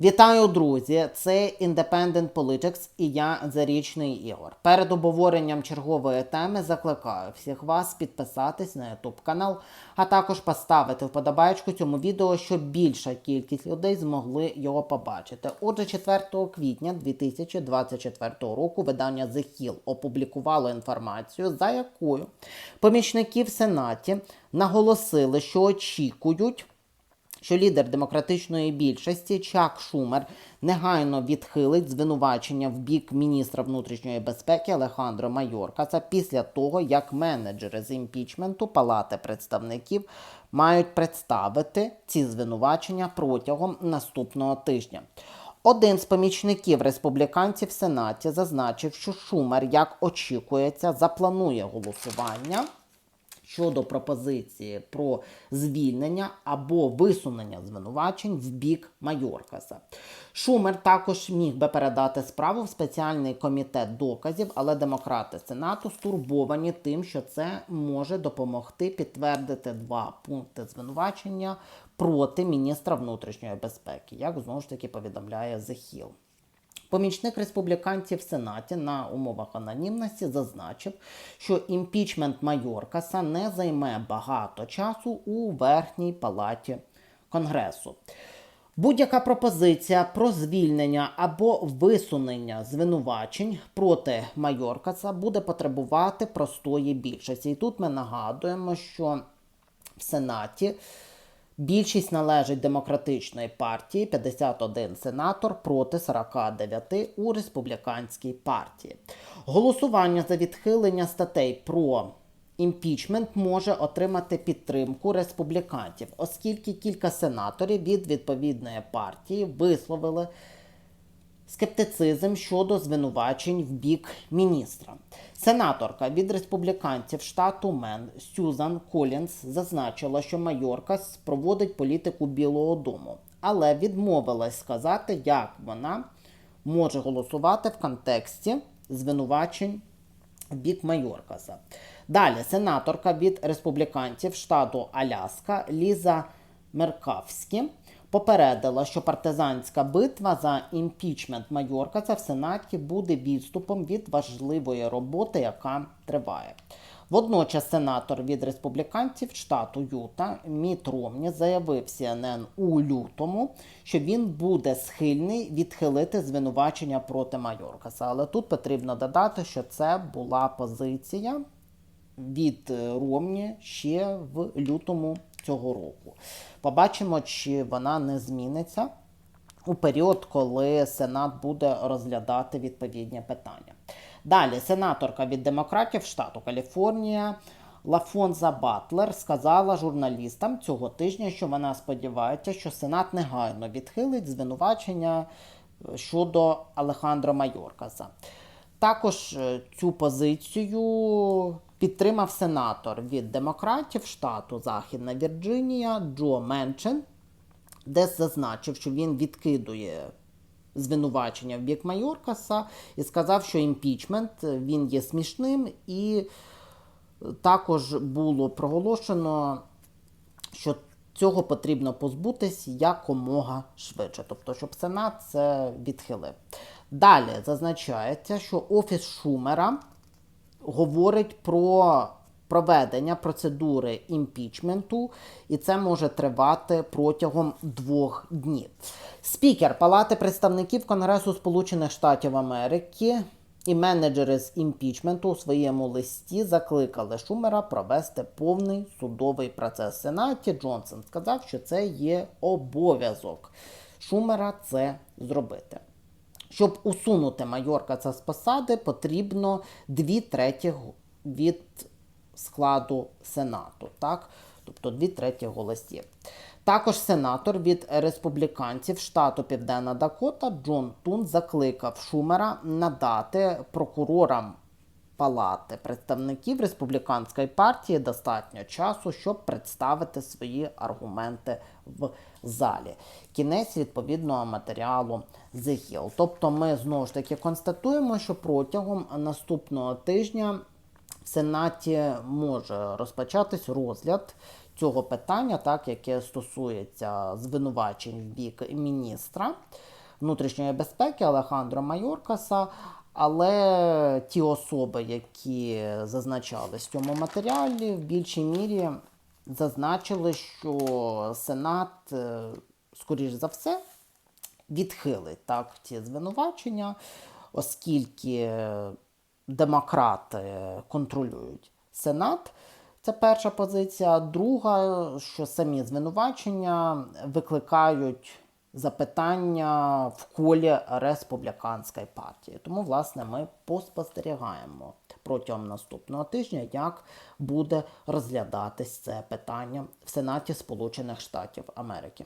Вітаю, друзі! Це Independent Politics і я Зарічний Ігор. Перед обговоренням чергової теми закликаю всіх вас підписатись на YouTube канал, а також поставити вподобайку цьому відео, щоб більша кількість людей змогли його побачити. Отже, 4 квітня 2024 року видання The Hill опублікувало інформацію, за якою помічники в Сенаті наголосили, що очікують що лідер демократичної більшості Чак Шумер негайно відхилить звинувачення в бік міністра внутрішньої безпеки Алехандро Майоркаса після того, як менеджери з імпічменту Палати представників мають представити ці звинувачення протягом наступного тижня. Один з помічників республіканців в Сенаті зазначив, що Шумер, як очікується, запланує голосування щодо пропозиції про звільнення або висунення звинувачень в бік Майоркаса. Шумер також міг би передати справу в спеціальний комітет доказів, але демократи Сенату стурбовані тим, що це може допомогти підтвердити два пункти звинувачення проти міністра внутрішньої безпеки, як знову ж таки повідомляє The Hill. Помічник республіканців в Сенаті на умовах анонімності зазначив, що імпічмент Майоркаса не займе багато часу у верхній палаті Конгресу. Будь-яка пропозиція про звільнення або висунення звинувачень проти Майоркаса буде потребувати простої більшості. І тут ми нагадуємо, що в Сенаті Більшість належить демократичної партії 51 сенатор проти 49 у республіканській партії. Голосування за відхилення статей про імпічмент може отримати підтримку республіканців, оскільки кілька сенаторів від відповідної партії висловили скептицизм щодо звинувачень в бік міністра. Сенаторка від республіканців штату Мен Сюзан Колінс зазначила, що Майоркас проводить політику Білого Дому, але відмовилась сказати, як вона може голосувати в контексті звинувачень в бік Майоркаса. Далі сенаторка від республіканців штату Аляска Ліза Меркавські попередила, що партизанська битва за імпічмент Майоркаса в Сенаті буде відступом від важливої роботи, яка триває. Водночас сенатор від республіканців штату Юта Міт Ромні заявив CNN у лютому, що він буде схильний відхилити звинувачення проти Майоркаса. Але тут потрібно додати, що це була позиція від Ромні ще в лютому цього року. Побачимо, чи вона не зміниться у період, коли Сенат буде розглядати відповідні питання. Далі, сенаторка від демократів штату Каліфорнія. Лафонза Батлер сказала журналістам цього тижня, що вона сподівається, що Сенат негайно відхилить звинувачення щодо Алехандро Майоркаса. Також е, цю позицію підтримав сенатор від демократів штату Західна Вірджинія Джо Менчен, де зазначив, що він відкидує звинувачення в бік Майоркаса і сказав, що імпічмент він є смішним, і також було проголошено, що цього потрібно позбутись якомога швидше, тобто, щоб Сенат це відхилив. Далі зазначається, що Офіс Шумера говорить про проведення процедури імпічменту, і це може тривати протягом двох днів. Спікер Палати представників Конгресу Сполучених Штатів Америки і менеджери з імпічменту у своєму листі закликали Шумера провести повний судовий процес в Сенаті. Джонсон сказав, що це є обов'язок Шумера це зробити. Щоб усунути Майоркаса з посади, потрібно дві треті від складу Сенату, так? тобто дві треті голосів. Також сенатор від республіканців штату Південна Дакота Джон Тун закликав Шумера надати прокурорам палати представників республіканської партії достатньо часу, щоб представити свої аргументи в залі. Кінець відповідного матеріалу The Hill. Тобто, ми знову ж таки констатуємо, що протягом наступного тижня в Сенаті може розпочатись розгляд цього питання, так яке стосується звинувачень в бік міністра внутрішньої безпеки Алехандро Майоркаса. Але ті особи, які зазначались в цьому матеріалі, в більшій мірі зазначили, що Сенат, е, скоріш за все, відхилить так ці звинувачення, оскільки демократи контролюють Сенат. Це перша позиція. Друга, що самі звинувачення викликають запитання в колі республіканської партії. Тому, власне, ми поспостерігаємо протягом наступного тижня, як буде розглядатись це питання в Сенаті Сполучених Штатів Америки.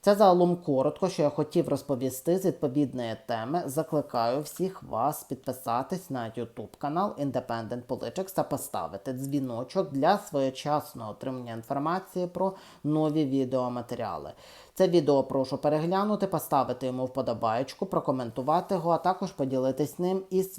Це загалом коротко, що я хотів розповісти з відповідної теми. Закликаю всіх вас підписатись на YouTube канал Independent Politics та поставити дзвіночок для своєчасного отримання інформації про нові відеоматеріали. Це відео прошу переглянути, поставити йому вподобаєчку, прокоментувати його, а також поділитись ним із